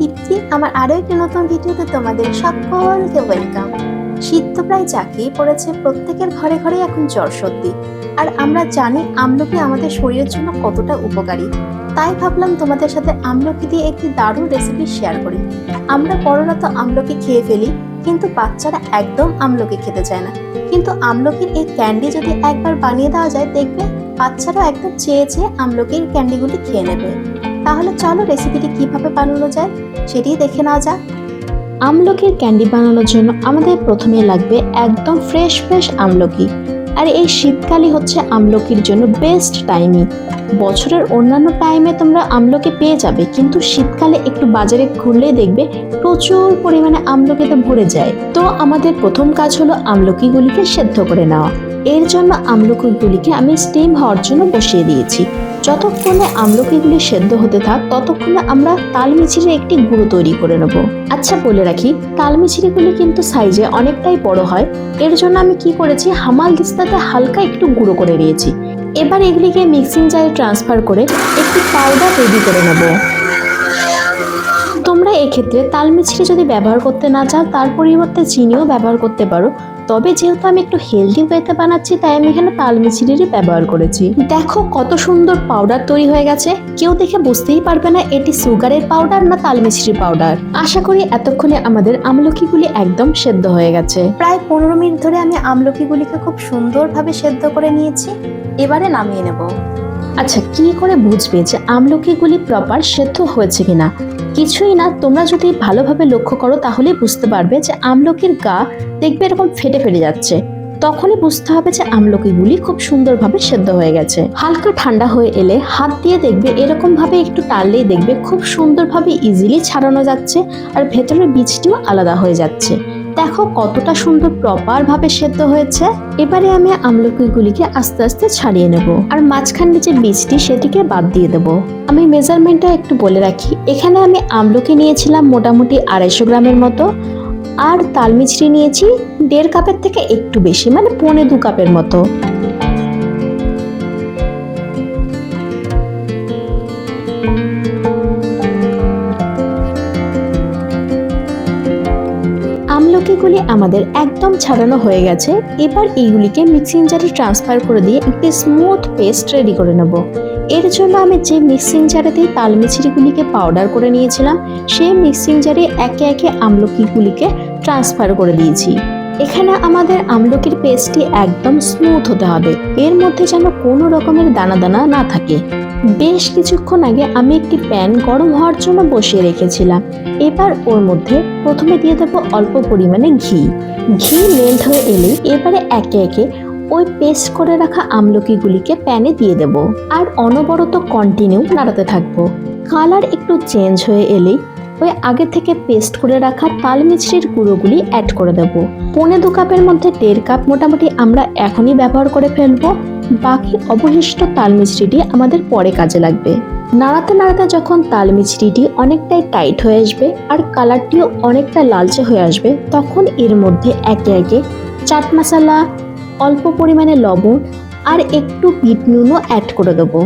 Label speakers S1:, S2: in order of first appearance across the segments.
S1: দীপ্তি, আমার আরও একটি নতুন ভিডিওতে তোমাদের সকলকে ওয়েলকাম শীত তো প্রায় চাকিয়ে পড়েছে, প্রত্যেকের ঘরে ঘরে এখন জ্বর সর্দি। আর আমরা জানি আমলকি আমাদের শরীরের জন্য কতটা উপকারী। তাই ভাবলাম তোমাদের সাথে আমলকি দিয়ে একটি দারুণ রেসিপি শেয়ার করি। আমরা বড়রা তো আমলকি খেয়ে ফেলি, কিন্তু বাচ্চারা একদম আমলকি খেতে চায় না। কিন্তু আমলকির এই ক্যান্ডি যদি একবার বানিয়ে দেওয়া যায়, দেখবে বাচ্চারা একদম চেয়ে চেয়ে আমলকির ক্যান্ডিগুলি খেয়ে নেবে। তাহলে চলো রেসিপিটি কীভাবে বানানো যায় সেটি দেখে নেওয়া যাক। আমলকির ক্যান্ডি বানানোর জন্য আমাদের প্রথমে লাগবে একদম ফ্রেশ ফ্রেশ আমলকি। আর এই শীতকালই হচ্ছে আমলকির জন্য বেস্ট টাইমই বছরের অন্যান্য টাইমে তোমরা আমলকি পেয়ে যাবে, কিন্তু শীতকালে একটু বাজারে ঘুরলেই দেখবে প্রচুর পরিমাণে আমলকিতে ভরে যায়। তো আমাদের প্রথম কাজ হলো আমলকিগুলিকে সেদ্ধ করে নেওয়া। এর জন্য আমলকিগুলিকে আমি স্টিম হওয়ার জন্য বসিয়ে দিয়েছি। যতক্ষণে আমলকিগুলি সেদ্ধ হতে থাক, ততক্ষণে আমরা তালমিছিরে একটি গুঁড়ো তৈরি করে নেব। আচ্ছা বলে রাখি, তালমিছিরিগুলি কিন্তু সাইজে অনেকটাই বড় হয়। এর জন্য আমি কি করেছি, হামাল দিস্তাতে হালকা একটু গুঁড়ো করে নিয়েছি। এবার এগুলিকে মিক্সিং জারে ট্রান্সফার করে একটি পাউডার তৈরি করে নেব। তোমরা এক্ষেত্রে তালমিছরি যদি ব্যবহার করতে না চাও, তার পরিবর্তে চিনিও ব্যবহার করতে পারো। তবে যেহেতু আমি একটু হেলদি ওয়েতে বানাচ্ছি, তাই আমি এখানে তালমিছরিরই ব্যবহার করেছি। দেখো কত সুন্দর পাউডার তৈরি হয়ে গেছে। কেউ দেখে বুঝতেই পারবে না এটি সুগারের পাউডার না তাল তালমিছরির পাউডার আশা করি এতক্ষণে আমাদের আমলকিগুলি একদম সেদ্ধ হয়ে গেছে। প্রায় পনেরো মিনিট ধরে আমি আমলকিগুলিকে খুব সুন্দরভাবে সেদ্ধ করে নিয়েছি। এবারে নামিয়ে নেব। আচ্ছা কি করে বুঝবে যে আমলকিগুলি প্রপার সেদ্ধ হয়েছে কিনা? কিছুই না, তোমরা যদি ভালোভাবে লক্ষ্য করো তাহলে বুঝতে পারবে যে আমলকির গা দেখবে এরকম ফেটে ফেটে যাচ্ছে। তখনই বুঝতে হবে যে আমলকিগুলি খুব সুন্দরভাবে সেদ্ধ হয়ে গেছে। হালকা ঠান্ডা হয়ে এলে হাত দিয়ে দেখবে এরকম ভাবে একটু টানলেই দেখবে খুব সুন্দরভাবে ইজিলি ছাড়ানো যাচ্ছে আর ভেতরের বীজটিও আলাদা হয়ে যাচ্ছে। দেখো কতটা সুন্দর প্রপার ভাবে সেদ্ধ হয়েছে। এবারে আমি আমলকিগুলিকে আস্তে আস্তে ছাড়িয়ে নেব। আর মাঝখানে যে বীজটি, সেটিকে বাদ দিয়ে দেব। আমি মেজারমেন্টটা একটু বলে রাখি। এখানে আমি আমলকি নিয়েছিলাম মোটামুটি আড়াইশো গ্রামের মতো। আর তালমিছড়ি নিয়েছি দেড় কাপের থেকে একটু বেশি মানে পৌনে দু কাপের মতো। আমলকিগুলি আমাদের একদম ছাড়ানো হয়ে গেছে, এবার এইগুলিকে মিক্সিং জারে ট্রান্সফার করে দিয়ে একটি স্মুথ পেস্ট রেডি করে নেব। এর জন্য আমি যে মিক্সিং জারেতেই তাল মিছিরিগুলিকে পাউডার করে নিয়েছিলাম, সেই মিক্সিং জারে একে একে আমলকিগুলিকে ট্রান্সফার করে দিয়েছি। এখানে আমাদের আমলকির পেস্টটি একদম স্মুথ হতে হবে। এর মধ্যে যেন কোনো রকমের দানা দানা না থাকে। বেশ কিছুক্ষণ আগে আমি একটি প্যান গরম হওয়ার জন্য বসিয়ে রেখেছিলাম। এবার ওর মধ্যে প্রথমে দিয়ে দেবো অল্প পরিমাণে ঘি। ঘি মেল্ট হয়ে এলে এবারে একে একে ওই পেস্ট করে রাখা আমলকিগুলিকে প্যানে দিয়ে দেব। আর অনবরত কন্টিনিউ নাড়াতে থাকব। কালার একটু চেঞ্জ হয়ে এলেই ওই আগে থেকে পেস্ট করে রাখা তাল মিছরির গুঁড়োগুলি অ্যাড করে দেব। পৌনে দু কাপের মধ্যে দেড় কাপ মোটামুটি আমরা এখনই ব্যবহার করে ফেলব। বাকি অবশিষ্ট তাল মিছরিটি আমাদের পরে কাজে লাগবে। নাড়াতে নাড়াতে যখন তাল মিছরিটি অনেকটাই টাইট হয়ে আসবে আর কালারটিও অনেকটা লালচে হয়ে আসবে, তখন এর মধ্যে একে একে চাট মশলা, অল্প পরিমাণে লবণ আর একটু বিট নুনও অ্যাড করে দেবো।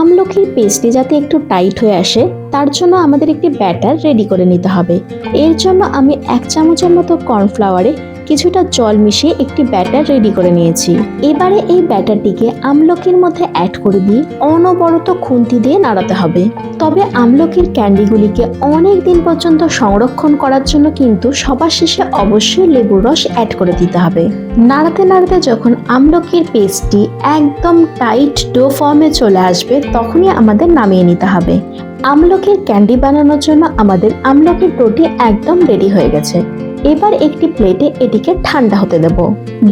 S1: আমলকির পেস্টটি যাতে একটু টাইট হয়ে আসে, তার জন্য আমাদের একটি ব্যাটার রেডি করে নিতে হবে। এর জন্য আমি এক চামচের মতো কর্নফ্লাওয়ারে কিছুটা জল মিশিয়ে একটি ব্যাটার রেডি করে নিয়েছি। এবারে এই ব্যাটারটিকে আমলকির মধ্যে অ্যাড করে দিয়ে অনবরত খুন্তি দিয়ে নাড়াতে হবে। তবে আমলকির ক্যান্ডিগুলিকে অনেক দিন পর্যন্ত সংরক্ষণ করার জন্য কিন্তু সবার শেষে অবশ্যই লেবুর রস অ্যাড করে দিতে হবে। নাড়াতে নাড়াতে যখন আমলকির পেস্টটি একদম টাইট ডো ফর্মে চলে আসবে, তখনই আমাদের নামিয়ে নিতে হবে। আমলকির ক্যান্ডি বানানোর জন্য আমাদের আমলকির ডোটি একদম রেডি হয়ে গেছে। এবার একটি প্লেটে এটিকে ঠান্ডা হতে দেব।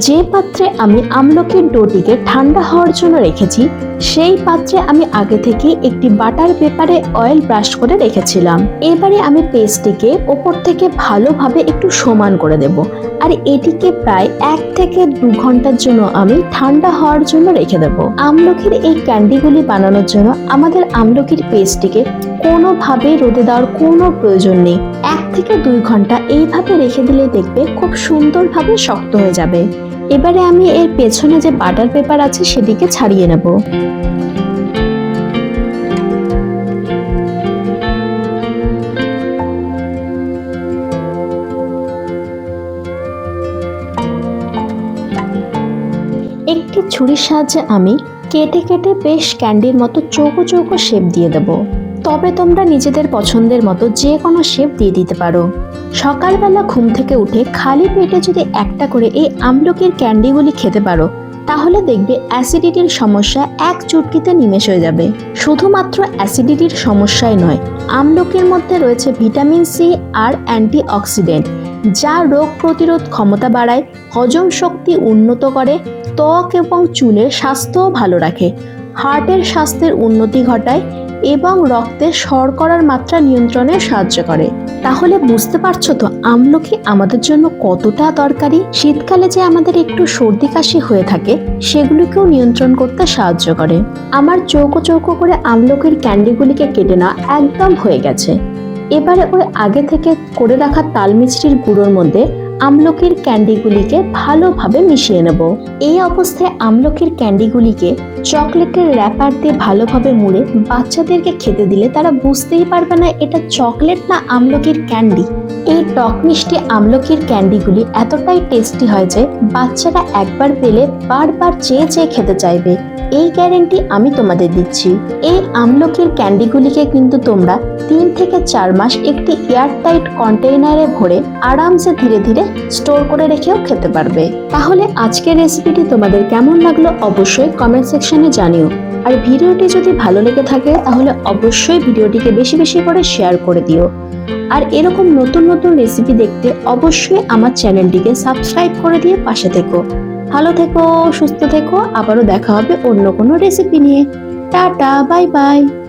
S1: যে পাত্রে আমি আমলকির ডোটিকে ঠান্ডা হওয়ার জন্য রেখেছি, সেই পাত্রে আমি আগে থেকে একটি বাটার পেপারে অয়েল ব্রাশ করে রেখেছিলাম। এবারে আমি পেস্টটিকে ওপর থেকে ভালোভাবে একটু সমান করে দেব আর এটিকে প্রায় এক থেকে দু ঘণ্টার জন্য আমি ঠান্ডা হওয়ার জন্য রেখে দেব। আমলকির এই ক্যান্ডিগুলি বানানোর জন্য আমাদের আমলকির পেস্টটিকে কোনোভাবে রোদে দেওয়ার কোনো প্রয়োজন নেই। এক থেকে দুই ঘণ্টা এইভাবে রেখে রেখে দেখবে খুব সুন্দরভাবে শক্ত হয়ে যাবে। এবারে আমি এর পেছনে যে বাটার পেপার আছে সেদিকে ছাড়িয়ে নেব। একটি ছুরির সাহায্যে আমি কেটে কেটে বেশ ক্যান্ডির মতো চৌকো চৌকো শেপ দিয়ে দেবো। তবে তোমরা নিজেদের পছন্দের মতো যে কোনো শেপ দিয়ে দিতে পারো। সকালবেলা ঘুম থেকে উঠে খালি পেটে যদি একটা করে এই আমলকির ক্যান্ডিগুলি খেতে পারো, তাহলে দেখবে অ্যাসিডিটির সমস্যা এক চুটকিতে নিমেষ হয়ে যাবে। শুধুমাত্র অ্যাসিডিটির সমস্যাই নয়, আমলকির মধ্যে রয়েছে ভিটামিন সি আর অ্যান্টিঅক্সিডেন্ট যা রোগ প্রতিরোধ ক্ষমতা বাড়ায়, হজম শক্তি উন্নত করে, ত্বক এবং চুলের স্বাস্থ্যও ভালো রাখে। হার্টের স্বাস্থ্যের উন্নতি ঘটায় এবং রক্তে শর্করার মাত্রা নিয়ন্ত্রণে সাহায্য করে। তাহলে বুঝতে পারছ তো আমলকি আমাদের জন্য কতটা দরকারি? শীতকালে যে আমাদের একটু সর্দি কাশি হয়ে থাকে, সেগুলিকেও নিয়ন্ত্রণ করতে সাহায্য করে। আমার চৌকো চৌকো করে আমলকির ক্যান্ডিগুলিকে কেটে না একদম হয়ে গেছে। এবারে ওই আগে থেকে করে রাখা তাল গুঁড়োর মধ্যে আমলকির ক্যান্ডিগুলিকে ভালোভাবে মিশিয়ে নেব। এই অবস্থায় আমলকির ক্যান্ডিগুলিকে চকলেটের র্যাপার দিয়ে ভালোভাবে মুড়ে বাচ্চাদেরকে খেতে দিলে তারা বুঝতেই পারবে না এটা চকলেট না আমলকির ক্যান্ডি। এই টক মিষ্টি আমলকির ক্যান্ডিগুলি এতটাই টেস্টি হয় যে বাচ্চারা একবার পেলে বারবার চেয়ে চেয়ে খেতে চাইবে। এই গ্যারেন্টি আমি তোমাদের দিচ্ছি। এই আমলকির ক্যান্ডিগুলিকে কিন্তু তোমরা তিন থেকে চার মাস একটি এয়ারটাইট কন্টেইনারে ভরে আরামসে ধীরে ধীরে স্টোর করে রেখেও খেতে পারবে। তাহলে আজকের রেসিপিটি তোমাদের কেমন লাগল অবশ্যই কমেন্ট সেকশনে জানিও। আর ভিডিওটি যদি ভালো লেগে থাকে, তাহলে অবশ্যই ভিডিওটিকে বেশি বেশি করে শেয়ার করে দিও। আর এরকম নতুন নতুন রেসিপি দেখতে অবশ্যই আমার চ্যানেলটিকে সাবস্ক্রাইব করে দিয়ে পাশে থেকো। ভালো থেকো, সুস্থ থেকো, আবারও দেখা হবে অন্য কোনো রেসিপি নিয়ে। Tata bye bye